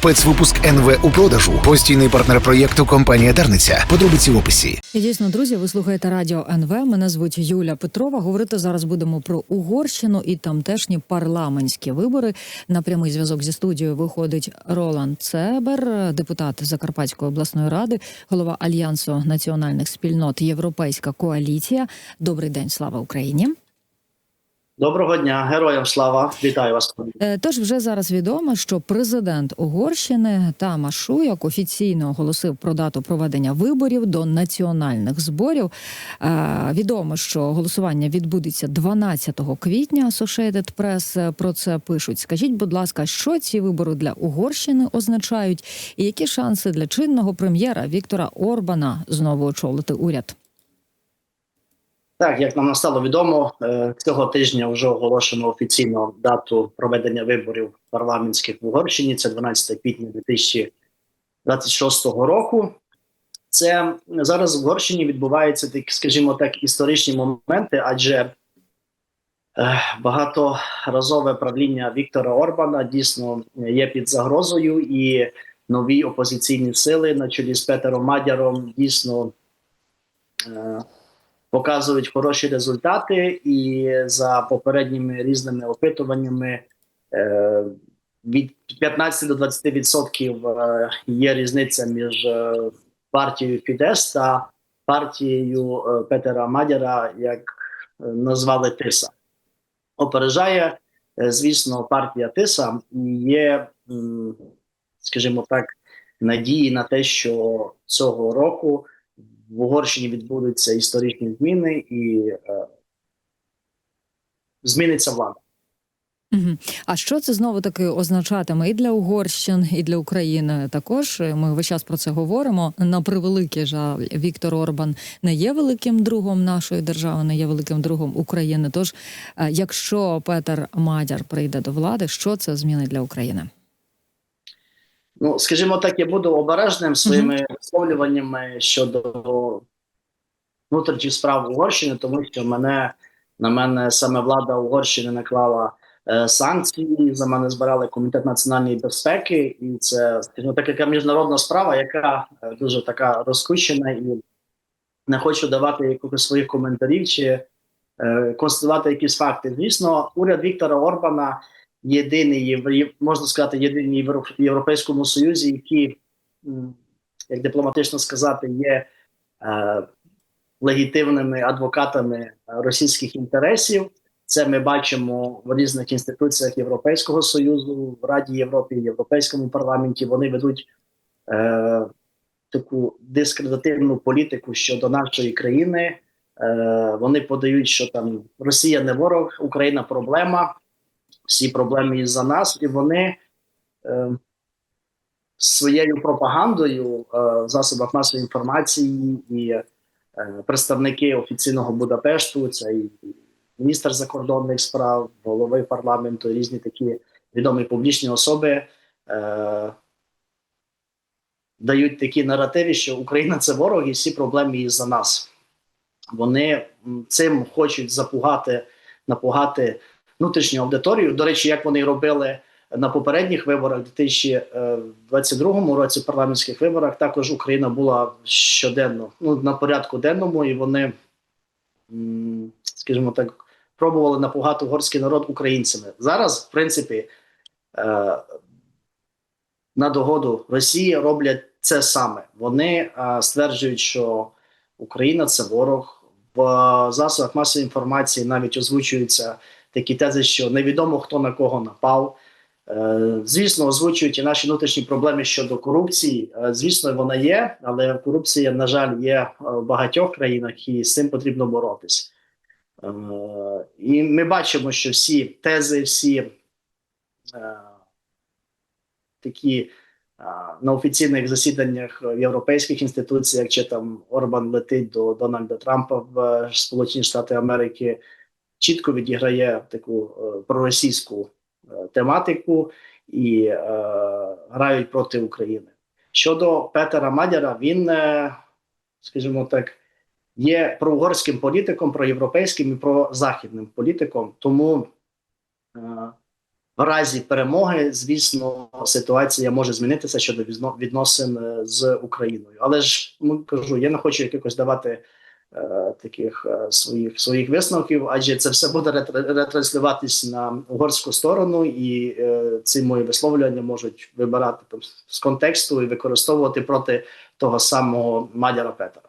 Спецвипуск НВ у продажу. Постійний партнер проєкту компанія Дарниця. Подробиці в описі. І дійсно, друзі, ви слухаєте радіо НВ. Мене звуть Юля Петрова. Говорити зараз будемо про Угорщину і тамтешні парламентські вибори. На прямий зв'язок зі студією виходить Роланд Цебер, депутат Закарпатської обласної ради, голова альянсу національних спільнот Європейська коаліція. Добрий день, слава Україні. Доброго дня, героям слава! Вітаю вас. Е, Тож вже зараз відомо, що президент Угорщини Тамаш Шуяк офіційно оголосив про дату проведення виборів до національних зборів. Е, Відомо, що голосування відбудеться 12 квітня. Associated Press про це пишуть. Скажіть, будь ласка, що ці вибори для Угорщини означають, і які шанси для чинного прем'єра Віктора Орбана знову очолити уряд? Так, як нам стало відомо, е, цього тижня вже оголошено офіційно дату проведення виборів парламентських в Угорщині. Це 12 квітня 2026 року. Це зараз в Угорщині відбуваються такі, скажімо так, історичні моменти, адже е, багаторазове правління Віктора Орбана дійсно є під загрозою, і нові опозиційні сили на чолі з Петером Мадяром дійсно. Показують хороші результати, і за попередніми різними опитуваннями е, від 15 до 20 відсотків е, є різниця між е, партією Фідес та партією Петера Мадяра, як назвали Тиса. Опережає, звісно, партія Тиса є, скажімо так, надії на те, що цього року в Угорщині відбудуться історичні зміни і е, зміниться влада. А що це знову таки означатиме і для Угорщин, і для України також? Ми весь час про це говоримо. На превеликий жаль, Віктор Орбан не є великим другом нашої держави, не є великим другом України. Тож, е, якщо Петер Мадяр прийде до влади, що це змінить для України? Ну, скажімо так, я буду обережним своїми висловлюваннями щодо внутрішніх справ Угорщини, тому що мене на мене саме влада Угорщини наклала е, санкції. За мене збирали комітет національної безпеки, і це скажімо так, яка міжнародна справа, яка е, дуже така розкущена, і не хочу давати якихось своїх коментарів чи е, констатувати якісь факти. Звісно, уряд Віктора Орбана єдиний можна сказати, єдиний в Європейському Союзі, які, як дипломатично сказати, є е, легітимними адвокатами російських інтересів. Це ми бачимо в різних інституціях Європейського союзу, в Раді Європи, в Європейському парламенті. Вони ведуть е, таку дискредитивну політику щодо нашої країни. Е, вони подають, що там Росія не ворог, Україна проблема всі проблеми із за нас, і вони е, своєю пропагандою е, в засобах масової інформації і е, представники офіційного Будапешту, це і міністр закордонних справ, голови парламенту, різні такі відомі публічні особи. Е, Дають такі наративи, що Україна це ворог, і всі проблеми із за нас. Вони цим хочуть запугати, напугати внутрішню аудиторію. До речі, як вони робили на попередніх виборах, у 2022 році, парламентських виборах, також Україна була щоденно ну, на порядку денному, і вони, скажімо так, пробували напугати угорський народ українцями. Зараз, в принципі, е, на догоду Росії роблять це саме. Вони е, стверджують, що Україна це ворог. В засобах масової інформації навіть озвучуються такі тези, що невідомо хто на кого напав. Е, Звісно, озвучують і наші внутрішні проблеми щодо корупції. Е, Звісно, вона є, але корупція, на жаль, є е, в багатьох країнах, і з цим потрібно боротись. Е, І ми бачимо, що всі тези, всі такі на офіційних засіданнях в європейських інституціях, чи там Орбан летить до Дональда Трампа в Сполучені Штати Америки чітко відіграє таку е, проросійську е, тематику і е, грають проти України. Щодо Петера Мадяра, він, е, скажімо так, є проугорським політиком, проєвропейським і прозахідним політиком. Тому е, в разі перемоги, звісно, ситуація може змінитися щодо відно- відносин з Україною. Але ж ну, кажу, я не хочу якихось давати таких е, своїх своїх висновків, адже це все буде ретр- ретранслюватись на угорську сторону, і е, ці мої висловлювання можуть вибирати там з контексту і використовувати проти того самого Мадяра Петера.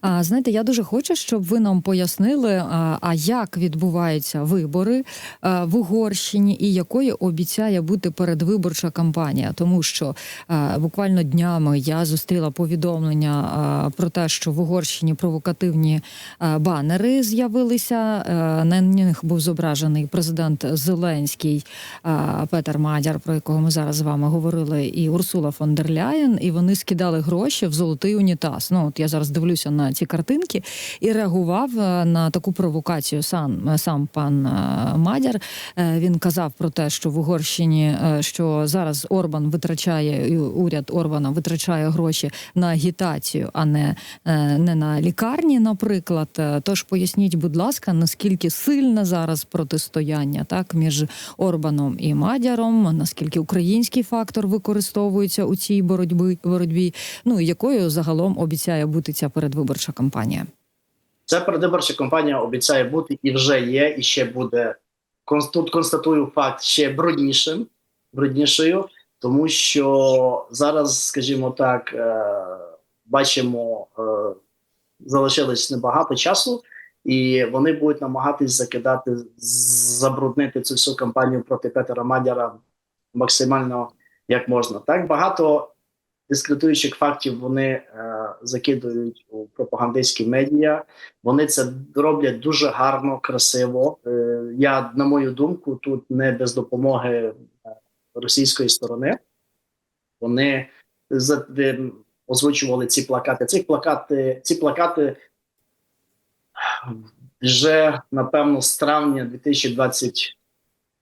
А знаєте, я дуже хочу, щоб ви нам пояснили, а, а як відбуваються вибори а, в Угорщині і якою обіцяє бути передвиборча кампанія, тому що а, буквально днями я зустріла повідомлення а, про те, що в Угорщині провокативні а, банери з'явилися. На них був зображений президент Зеленський а, Петер Мадяр, про якого ми зараз з вами говорили, і Урсула фон дер Ляєн, і вони скидали гроші в золотий унітаз. Ну от я зараз дивлюся на ці картинки і реагував е, на таку провокацію сам сам пан е, Мадяр. Е, Він казав про те, що в Угорщині е, що зараз Орбан витрачає уряд Орбана витрачає гроші на агітацію, а не, е, не на лікарні, наприклад. Е, Тож поясніть, будь ласка, наскільки сильне зараз протистояння так між Орбаном і Мадяром, наскільки український фактор використовується у цій боротьбі боротьбі. Ну якою загалом обіцяє бути ця передвиборча кампанія? Ця передвиборча кампанія обіцяє бути і вже є, і ще буде. Тут констатую факт ще бруднішим, бруднішою, тому що зараз, скажімо так, е, бачимо, е, залишилось небагато часу, і вони будуть намагатись закидати, забруднити цю всю кампанію проти Петера Мадяра максимально як можна. Так багато дискредитуючих фактів вони е, закидують у пропагандистські медіа. Вони це роблять дуже гарно, красиво. Е, я, на мою думку, тут не без допомоги е, російської сторони. Вони за- озвучували ці плакати. Ці плакати, ці плакати вже напевно з травня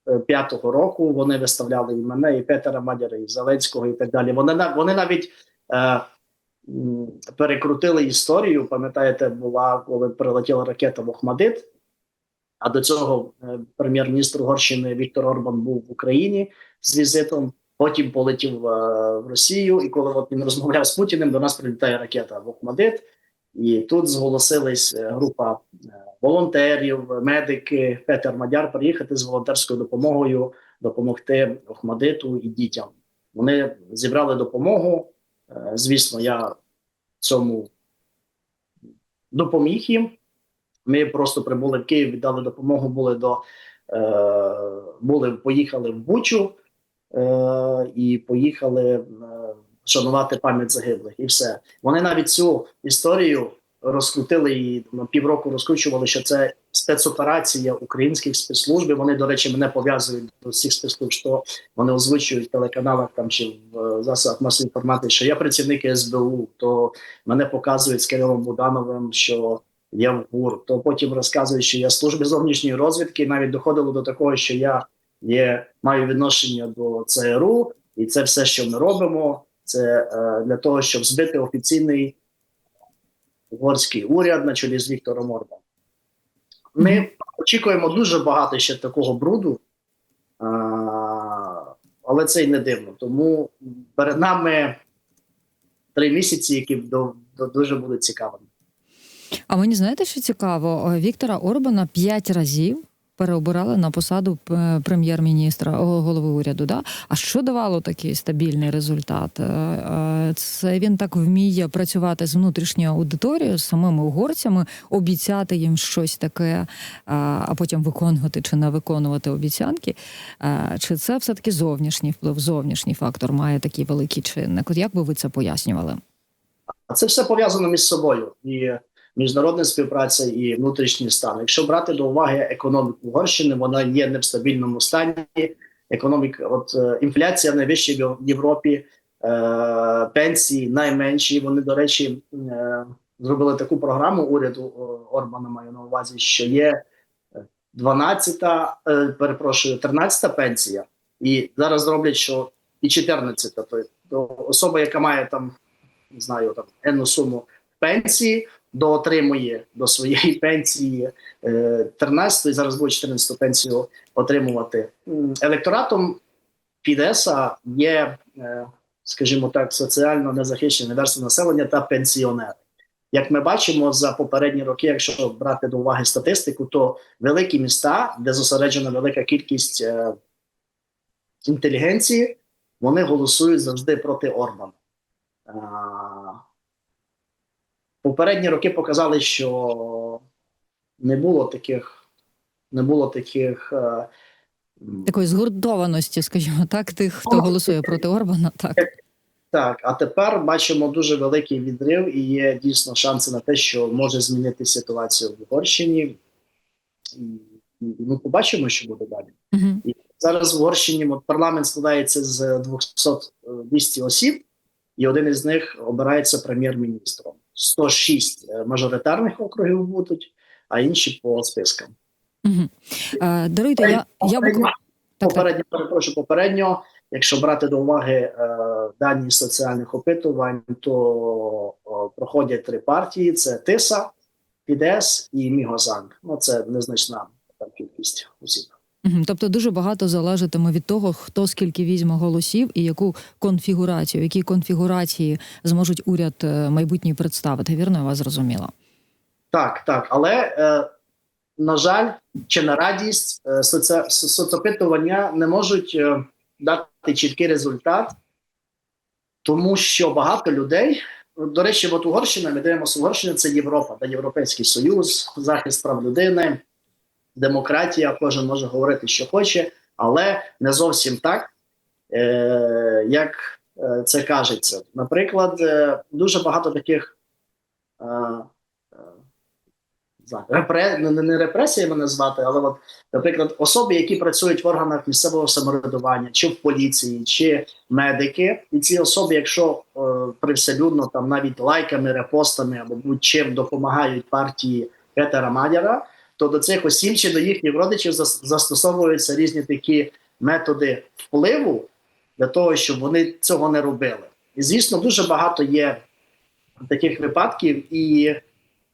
2025 року вони виставляли і мене, і Петера Мадяра, і Зеленського, і так далі. Вони вони навіть е, перекрутили історію. Пам'ятаєте, була коли прилетіла ракета в Охмадит. А до цього е, прем'єр-міністр Угорщини Віктор Орбан був в Україні з візитом. Потім полетів е, в Росію, і коли от він розмовляв з Путіним, до нас прилітає ракета в Охмадит. І тут зголосилась е, група е, волонтерів, медики, Петер Мадяр приїхати з волонтерською допомогою допомогти Охмадиту і дітям. Вони зібрали допомогу. Е, Звісно, я цьому допоміг їм. Ми просто прибули в Київ, віддали допомогу, були до е, були, поїхали в Бучу е, і поїхали шанувати пам'ять загиблих. І все. Вони навіть цю історію розкрутили на півроку розкручували, що це спецоперація українських спецслужб. Вони, до речі, мене пов'язують до всіх спецслужб, що вони озвучують в телеканалах там чи в е, засобах масової інформації, що я працівник СБУ, то мене показують з Кирилом Будановим, що я в ГУР, то потім розказують, що я в службі зовнішньої розвідки. Навіть доходило до такого, що я є, маю відношення до ЦРУ, і це все, що ми робимо, це е, для того, щоб збити офіційний угорський уряд на чолі з Віктором Орбаном. Ми очікуємо дуже багато ще такого бруду, але це й не дивно. Тому перед нами три місяці, які до, до, дуже будуть цікавими. А мені знаєте, що цікаво? Віктора Орбана п'ять разів. Переобирали на посаду е, прем'єр-міністра голови уряду. Да? А що давало такий стабільний результат? Е, е, Це він так вміє працювати з внутрішньою аудиторією, з самими угорцями, обіцяти їм щось таке, а потім виконувати чи не виконувати обіцянки. Чи це все таки зовнішній вплив, зовнішній фактор має такий великий чинник? От як би ви це пояснювали? Це все пов'язано між собою. І міжнародна співпраця, і внутрішній стан. Якщо брати до уваги економіку Угорщини, вона є не в стабільному стані. Економіка, от е, інфляція найвища в Європі, е, пенсії найменші. Вони, до речі, е, зробили таку програму уряду е, Орбана, маю на увазі, що є 12-та, е, перепрошую, 13-та пенсія, і зараз зроблять, що і 14-та. То, то особа, яка має там, не знаю, там енну суму пенсії, доотримує до своєї пенсії е, 13 зараз буде 14 пенсію отримувати. Електоратом Фідеса є, е, скажімо так, соціально незахищені верстви населення та пенсіонери. Як ми бачимо за попередні роки, якщо брати до уваги статистику, то великі міста, де зосереджена велика кількість е, інтелігенції, вони голосують завжди проти Орбана. Попередні роки показали, що не було таких, не було таких. е, Такої згуртованості, скажімо так, тих, хто Ну, голосує проти Орбана. Так. Так, а тепер бачимо дуже великий відрив, і є дійсно шанси на те, що може змінити ситуацію в Угорщині. І, і, ну, побачимо, що буде далі. Угу. Зараз в Угорщині парламент складається з 200 е, 200 осіб, і один із них обирається прем'єр-міністром. 106 е, мажоритарних округів будуть, а інші по спискам. Угу. Е, даруйте, я, я Попередньо- буквально. Попередньо, перепрошую, попередньо, якщо брати до уваги е, дані соціальних опитувань, то о, проходять три партії: це ТИСА, ПІДЕС і Мігозанг. Ну це незначна там, кількість осіб. Тобто дуже багато залежатиме від того, хто скільки візьме голосів і яку конфігурацію, які конфігурації зможуть уряд е, майбутній представити. Вірно, я вас зрозуміла. Так, так, але е, на жаль, чи на радість е, соцопитування не можуть е, дати чіткий результат, тому що багато людей. До речі, от Угорщина, ми дивимося Угорщина це Європа, де Європейський Союз, захист прав людини, демократія, кожен може говорити, що хоче, але не зовсім так, е, як е, це кажеться. Наприклад, е, дуже багато таких. Е, е, репре... не, не репресіями назвати, але от, наприклад, особи, які працюють в органах місцевого самоврядування, чи в поліції, чи медики, і ці особи, якщо е, привселюдно там навіть лайками, репостами або будь-чим допомагають партії Петера Мадяра, то до цих осіб чи до їхніх родичів застосовуються різні такі методи впливу для того, щоб вони цього не робили. І звісно, дуже багато є таких випадків, і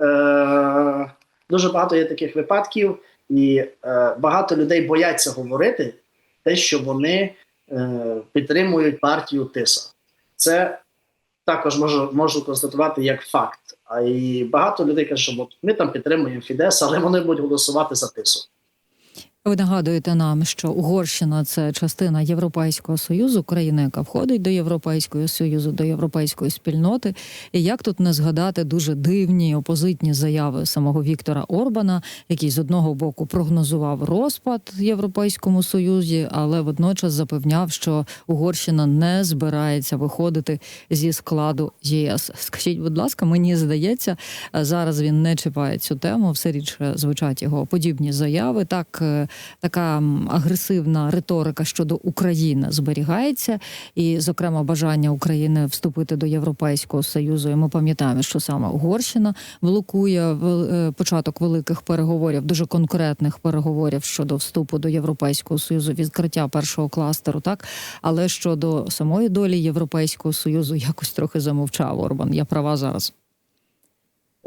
е, дуже багато є таких випадків, і е, багато людей бояться говорити те, що вони е, підтримують партію ТИСА. Це також можу, можу констатувати як факт. А і багато людей кажуть, що ми там підтримуємо Фідес, але вони будуть голосувати за ТИСу. Ви нагадуєте нам, що Угорщина це частина Європейського союзу, країна, яка входить до Європейського союзу, до європейської спільноти. І як тут не згадати дуже дивні опозитні заяви самого Віктора Орбана, який з одного боку прогнозував розпад Європейському Союзі, але водночас запевняв, що Угорщина не збирається виходити зі складу ЄС. Скажіть, будь ласка, мені здається, зараз він не чіпає цю тему. Все рідше звучать його подібні заяви. Так е, така агресивна риторика щодо України зберігається, і, зокрема, бажання України вступити до Європейського союзу. І ми пам'ятаємо, що саме Угорщина блокує е, початок великих переговорів, дуже конкретних переговорів щодо вступу до Європейського союзу, відкриття першого кластеру. Так, але щодо самої долі Європейського союзу якось трохи замовчав Орбан. Я права зараз.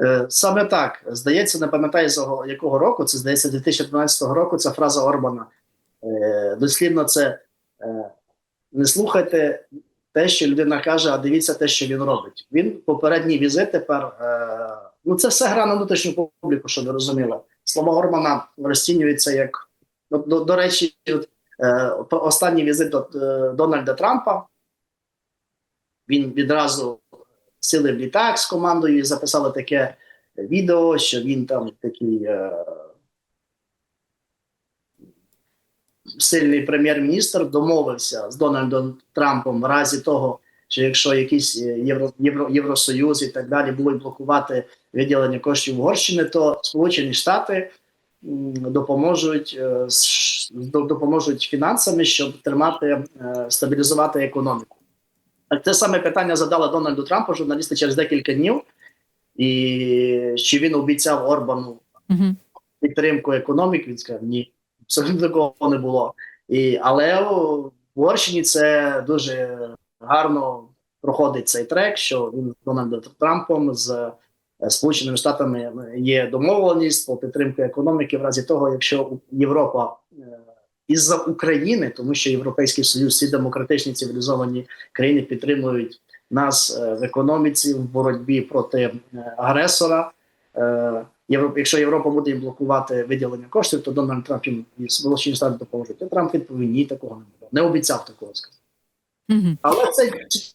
Е, Саме так здається, не пам'ятаю якого- року. Це здається 2012 року. Ця фраза Орбана. Е, Дослівно, це е, не слухайте те, що людина каже, а дивіться те, що він робить. Він попередній візит тепер. Ну, це все гра на внутрішню публіку, щоб ви розуміли. Слова Орбана розцінюються як до, до, до речі, от, е, останній візит до е, Дональда Трампа. Він відразу сіли в літак з командою і записали таке відео, що він там такий е, сильний прем'єр-міністр домовився з Дональдом Трампом в разі того, що якщо якийсь е, Євро, Євро, Євросоюз і так далі будуть блокувати виділення коштів Угорщини, то Сполучені Штати допоможуть, е, допоможуть фінансами, щоб тримати е, стабілізувати економіку. Так, Те саме питання задали Дональду Трампу журналісти через декілька днів, і чи він обіцяв Орбану Угу. підтримку економіки. Він сказав, ні, абсолютно такого не було. І, але в Угорщині це дуже гарно проходить цей трек, що він з Дональдом Трампом з е, Сполученими Штатами є домовленість по підтримці економіки в разі того, якщо Європа е, із-за України, тому що Європейський Союз, всі демократичні цивілізовані країни підтримують нас е, в економіці в боротьбі проти е, агресора. Е, якщо Європа буде їм блокувати виділення коштів, то Дональд Трамп їм і Сполучені Штати допоможуть. І Трамп відповів, ні, такого не буде. Не обіцяв такого сказати. Угу. Але це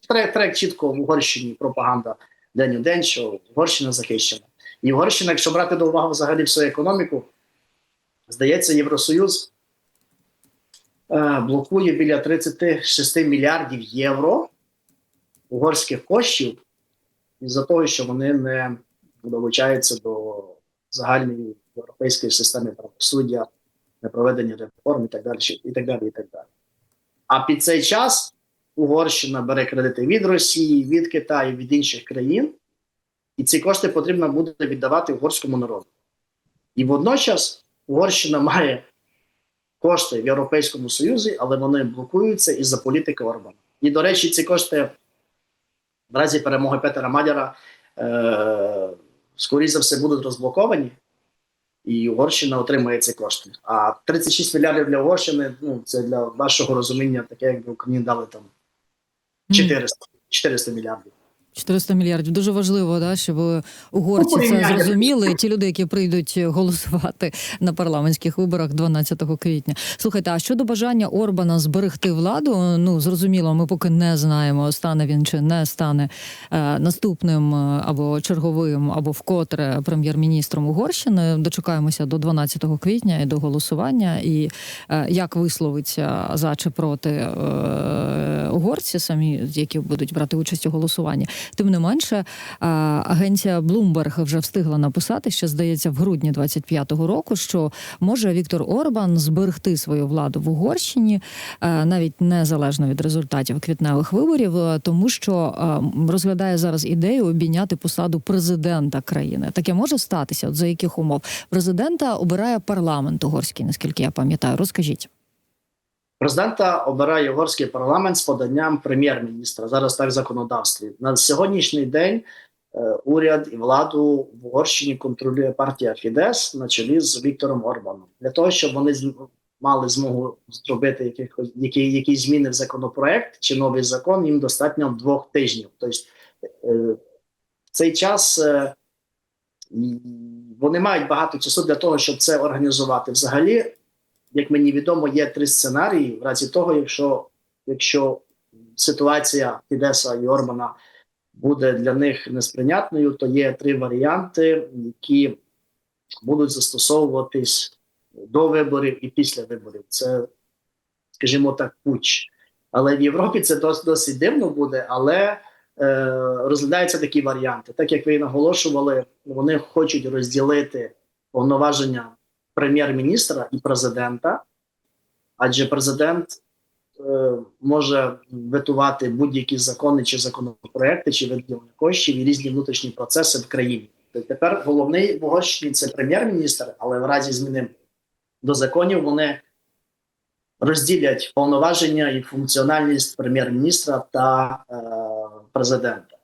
трек, трек чітко в Угорщині пропаганда день у день, що Угорщина захищена. І Угорщина, якщо брати до уваги взагалі всю економіку, здається, Євросоюз блокує біля 36 мільярдів євро угорських коштів із-за того, що вони не долучаються до загальної європейської системи правосуддя, непроведення реформ і так далі. І так далі, і так далі. А під цей час Угорщина бере кредити від Росії, від Китаю, від інших країн, і ці кошти потрібно буде віддавати угорському народу. І водночас Угорщина має кошти в Європейському Союзі, але вони блокуються із-за політики Орбана. І, до речі, ці кошти в разі перемоги Петера Мадяра, е- скоріше за все, будуть розблоковані. І Угорщина отримає ці кошти. А 36 мільярдів для Угорщини ну це для вашого розуміння, таке, якби Україні дали там 400, 400 мільярдів. 400 мільярдів. Дуже важливо, да, щоб угорці це зрозуміли. Ті люди, які прийдуть голосувати на парламентських виборах 12 квітня. Слухайте, а щодо бажання Орбана зберегти владу, ну зрозуміло, ми поки не знаємо, стане він чи не стане е, наступним е, або черговим, або вкотре прем'єр-міністром Угорщини. Дочекаємося до 12 квітня і до голосування. І е, як висловиться за чи проти е, угорці, самі які будуть брати участь у голосуванні. Тим не менше, агенція Bloomberg вже встигла написати, що здається, в грудні 25-го року, що може Віктор Орбан зберегти свою владу в Угорщині, е, навіть незалежно від результатів квітневих виборів, е, тому що е, розглядає зараз ідею обійняти посаду президента країни. Таке може статися. От за яких умов президента обирає парламент угорський, наскільки я пам'ятаю. Розкажіть. Президента обирає угорський парламент з поданням прем'єр-міністра. Зараз так в законодавстві. На сьогоднішній день е, уряд і владу в Угорщині контролює партія Фідес на чолі з Віктором Орбаном для того, щоб вони мали змогу зробити якихось які, якісь зміни в законопроект чи новий закон. Їм достатньо двох тижнів. Тобто е, в цей час. е, Вони мають багато часу для того, щоб це організувати. Взагалі, як мені відомо, є три сценарії в разі того, якщо, якщо ситуація Фідеса і Орбана буде для них несприйнятною, то є три варіанти, які будуть застосовуватись до виборів і після виборів. Це, скажімо так, пуч. Але в Європі це досить, досить дивно буде, але е, розглядаються такі варіанти. Так як ви наголошували, вони хочуть розділити повноваження прем'єр-міністра і президента, адже президент е, може ветувати будь-які закони чи законопроекти, чи виділення коштів і різні внутрішні процеси в країні. Тепер головний в це прем'єр-міністр, але в разі зміни до законів вони розділять повноваження і функціональність прем'єр-міністра та е, президента.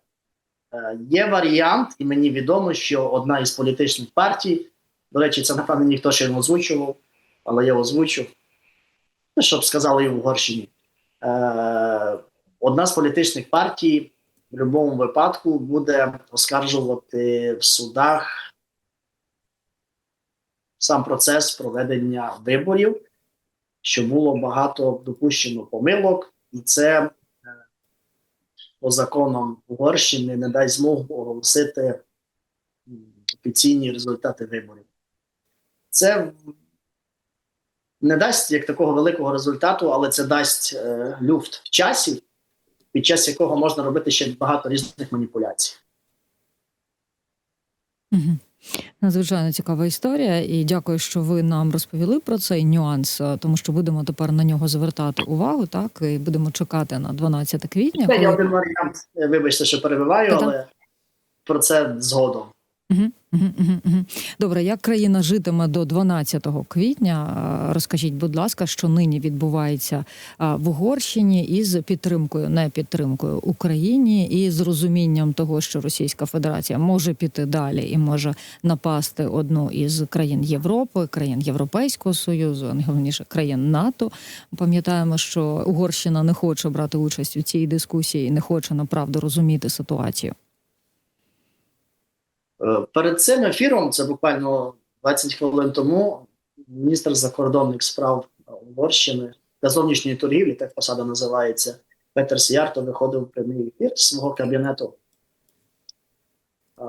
Е, є варіант, і мені відомо, що одна із політичних партій, до речі, це напевно ніхто ще не озвучував, але я озвучив, ну, щоб сказали і в Угорщині. Е, одна з політичних партій в будь-якому випадку буде оскаржувати в судах сам процес проведення виборів, що було багато допущено помилок, і це е, по законам Угорщини не дасть змогу оголосити офіційні результати виборів. Це не дасть як такого великого результату, але це дасть е, люфт в часі, під час якого можна робити ще багато різних маніпуляцій. Угу. Надзвичайно цікава історія, і дякую, що ви нам розповіли про цей нюанс, е, тому що будемо тепер на нього звертати увагу, так і будемо чекати на 12 квітня. Коли... один варіант. Вибачте, що перебиваю, Та-та. але про це згодом. Добре, як країна житиме до 12 квітня? Розкажіть, будь ласка, що нині відбувається в Угорщині із підтримкою, не підтримкою Україні і з розумінням того, що Російська Федерація може піти далі і може напасти одну із країн Європи, країн Європейського союзу, найголовніше країн НАТО. Пам'ятаємо, що Угорщина не хоче брати участь у цій дискусії і не хоче направду розуміти ситуацію. Е, Перед цим ефіром, це буквально 20 хвилин тому, міністр закордонних справ Угорщини та зовнішньої торгівлі, так посада називається, Петер Сіярто виходив в прямий ефір з свого кабінету е,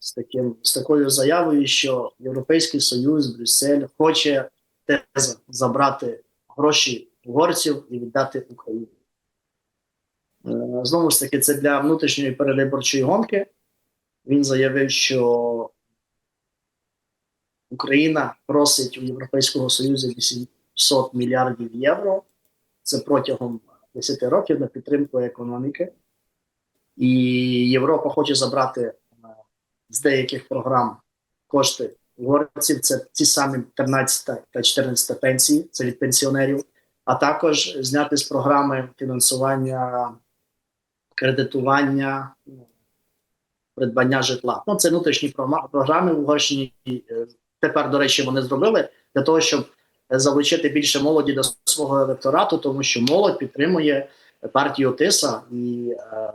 з, таким, з такою заявою, що Європейський Союз, Брюссель хоче теза забрати гроші угорців і віддати Україні. Е, Знову ж таки, це для внутрішньої передвиборчої гонки. Він заявив, що Україна просить у Європейського Союзу 800 мільярдів євро. Це протягом 10 років на підтримку економіки. І Європа хоче забрати е, з деяких програм кошти угорців. Це ті самі 13 та 14 пенсії, це від пенсіонерів, а також зняти з програми фінансування кредитування придбання житла. Ну, це внутрішні програми в Угорщині. Е, Тепер, до речі, вони зробили для того, щоб е, залучити більше молоді до свого електорату, тому що молодь підтримує партію Тиса і е,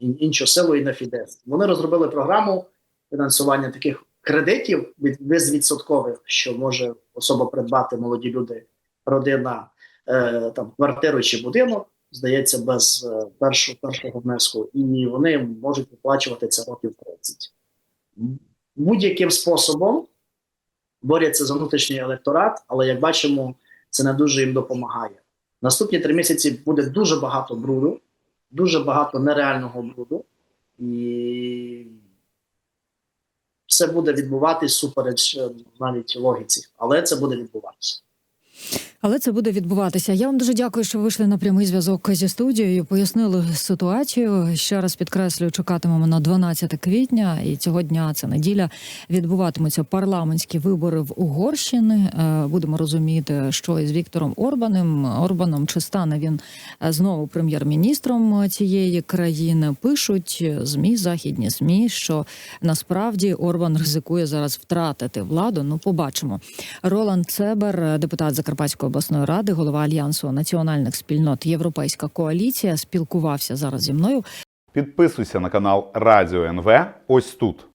іншу силу і на Фідес. Вони розробили програму фінансування таких кредитів від безвідсоткових, що може особа придбати молоді люди, родина е, там квартиру чи будинок здається, без е, першого, першого внеску, і вони можуть виплачувати це років 30. Будь-яким способом борються за внутрішній електорат, але як бачимо, це не дуже їм допомагає. Наступні три місяці буде дуже багато бруду, дуже багато нереального бруду, і все буде відбуватись супереч е, навіть логіці, але це буде відбуватися. Але це буде відбуватися. Я вам дуже дякую, що вийшли на прямий зв'язок зі студією. Пояснили ситуацію. Ще раз підкреслюю, чекатимемо на 12 квітня, і цього дня це неділя. Відбуватимуться парламентські вибори в Угорщини. Е, Будемо розуміти, що із Віктором Орбаним Орбаном чи стане він е, знову прем'єр-міністром цієї країни. Пишуть змі, західні змі, що насправді Орбан ризикує зараз втратити владу. Ну, побачимо. Роланд Цебер, депутат Закарпатської обласної ради, голова альянсу національних спільнот Європейська коаліція, спілкувався зараз зі мною. Підписуйся на канал Радіо НВ ось тут.